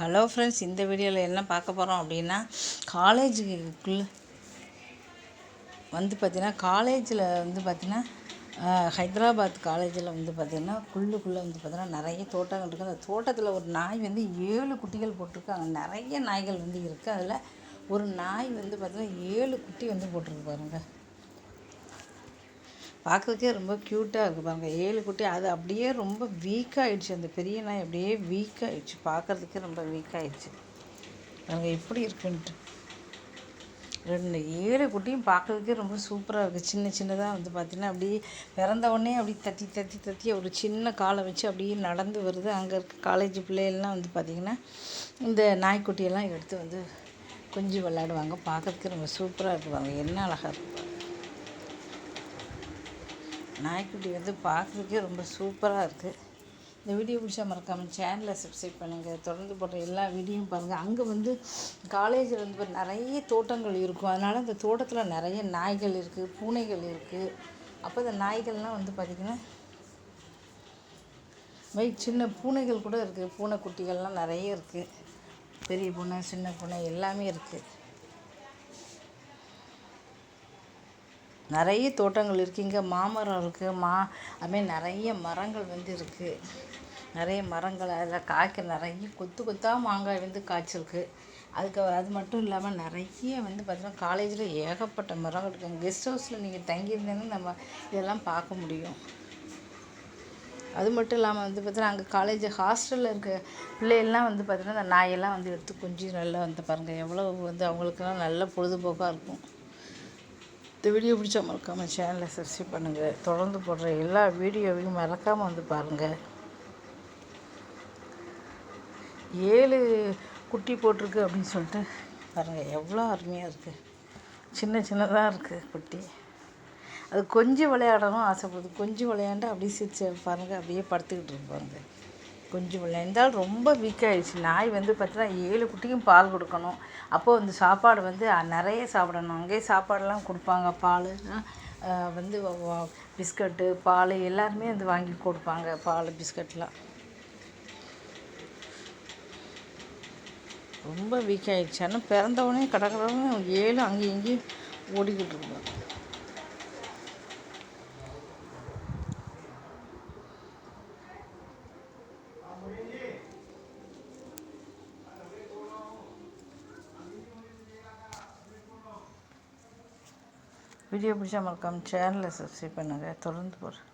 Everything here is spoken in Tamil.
ஹலோ ஃப்ரெண்ட்ஸ் இந்த வீடியோவில் என்ன பார்க்க போகிறோம் அப்படின்னா காலேஜுக்குள்ளே வந்து பார்த்திங்கன்னா காலேஜில் வந்து பார்த்திங்கன்னா ஹைதராபாத் காலேஜில் வந்து பார்த்திங்கன்னா குள்ளுக்குள்ளே வந்து பார்த்திங்கன்னா நிறைய தோட்டங்கள் இருக்குது அந்த தோட்டத்தில் ஒரு நாய் வந்து ஏழு குட்டிகள் போட்டிருக்கு. அங்கே நிறைய நாய்கள் வந்து இருக்குது அதில் ஒரு நாய் வந்து பார்த்திங்கன்னா ஏழு குட்டி வந்து போட்டிருக்கு பாருங்கள் பார்க்குறதுக்கே ரொம்ப க்யூட்டாக இருக்குது பாருங்கள் ஏழு குட்டி அது அப்படியே ரொம்ப வீக்காகிடுச்சு அந்த பெரிய நாய் அப்படியே வீக்காகிடுச்சு பார்க்குறதுக்கே ரொம்ப வீக்காகிடுச்சு பாருங்கள் எப்படி இருக்குன்ட்டு. ரெண்டு ஏழு குட்டியும் பார்க்குறதுக்கே ரொம்ப சூப்பராக இருக்குது சின்ன சின்னதாக வந்து பார்த்திங்கன்னா அப்படியே பிறந்த உடனே அப்படி தத்தி தத்தி தத்தி ஒரு சின்ன காலை வச்சு அப்படியே நடந்து வருது. அங்கே இருக்க காலேஜ் பிள்ளைகள்லாம் வந்து பார்த்திங்கன்னா இந்த நாய்க்குட்டியெல்லாம் எடுத்து வந்து கொஞ்சம் விளையாடுவாங்க. பார்க்குறதுக்கு ரொம்ப சூப்பராக இருக்குவாங்க என்ன அழகாக இருக்கும் நாய்க்குட்டி வந்து பார்க்குறதுக்கே ரொம்ப சூப்பராக இருக்குது. இந்த வீடியோ பிடிச்சா மறக்காமல் சேனலை சப்ஸ்கிரைப் பண்ணுங்கள் தொடர்ந்து போடுற எல்லா வீடியோவும் பாருங்கள் அங்கே வந்து காலேஜில் வந்து நிறைய தோட்டங்கள் இருக்கும். அதனால் அந்த தோட்டத்தில் நிறைய நாய்கள் இருக்குது பூனைகள் இருக்குது அப்போ இந்த நாய்கள்லாம் வந்து பார்த்திங்கன்னா வை சின்ன பூனைகள் கூட இருக்குது பூனைக்குட்டிகள்லாம் நிறைய இருக்குது பெரிய பூனை சின்ன பூனை எல்லாமே இருக்குது நிறைய தோட்டங்கள் இருக்குது இங்கே மாமரம் இருக்குது மா அதுமாரி நிறைய மரங்கள் வந்து இருக்குது நிறைய மரங்கள் அதில் காய்க்க நிறைய கொத்து கொத்தாக மாங்காய் வந்து காய்ச்சிருக்கு. அதுக்கு அது மட்டும் இல்லாமல் நிறைய வந்து பார்த்திங்கன்னா காலேஜில் ஏகப்பட்ட மரங்கள் இருக்குது கெஸ்ட் ஹவுஸில் நீங்கள் தங்கியிருந்தீங்கன்னா நம்ம இதெல்லாம் பார்க்க முடியும். அது மட்டும் இல்லாமல் வந்து பார்த்தீங்கன்னா அங்கே காலேஜ் ஹாஸ்டலில் இருக்க பிள்ளைகள்லாம் வந்து பார்த்திங்கன்னா அந்த நாயெல்லாம் வந்து எடுத்து கொஞ்சம் நல்லா வந்து பாருங்கள் எவ்வளோ வந்து அவங்களுக்கெல்லாம் நல்ல பொழுதுபோக்காக இருக்கும். இந்த வீடியோ பிடிச்சா மறக்காமல் சேனலை சப்ஸ்கிரைப் பண்ணுங்கள் தொடர்ந்து போடுற எல்லா வீடியோவையும் மறக்காமல் வந்து பாருங்கள் ஏழு குட்டி போட்டிருக்கு அப்படின்னு சொல்லிட்டு பாருங்கள் எவ்வளோ அருமையாக இருக்குது சின்ன சின்னதாக இருக்குது குட்டி. அது கொஞ்சம் விளையாடணும் ஆசைப்படுது. கொஞ்சம் விளையாண்டு அப்படியே சிரிச்சு பாருங்கள் அப்படியே படுத்துக்கிட்டு இருப்பாங்க. கொஞ்சம் இருந்தாலும் ரொம்ப வீக் ஆகிடுச்சு நாய் வந்து பார்த்தீங்கன்னா ஏழு குட்டிக்கும் பால் கொடுக்கணும். அப்போது வந்து சாப்பாடு வந்து நிறைய சாப்பிடணும். அங்கேயே சாப்பாடெல்லாம் கொடுப்பாங்க. பால் வந்து பிஸ்கட்டு பால் எல்லாருமே வந்து வாங்கி கொடுப்பாங்க. பால் பிஸ்கட்லாம். ரொம்ப வீக் ஆகிடுச்சு ஆனால் பிறந்தவொடனே கடற்கடவுனே ஏழு அங்கேயும் இங்கேயும் ஓடிக்கிட்டு இருக்கோம் வீடியோ பிடிச்சா மறக்காமல் சேனலை சப்ஸ்கிரைப் பண்ணுங்கள் தொடர்ந்து போகிறேன்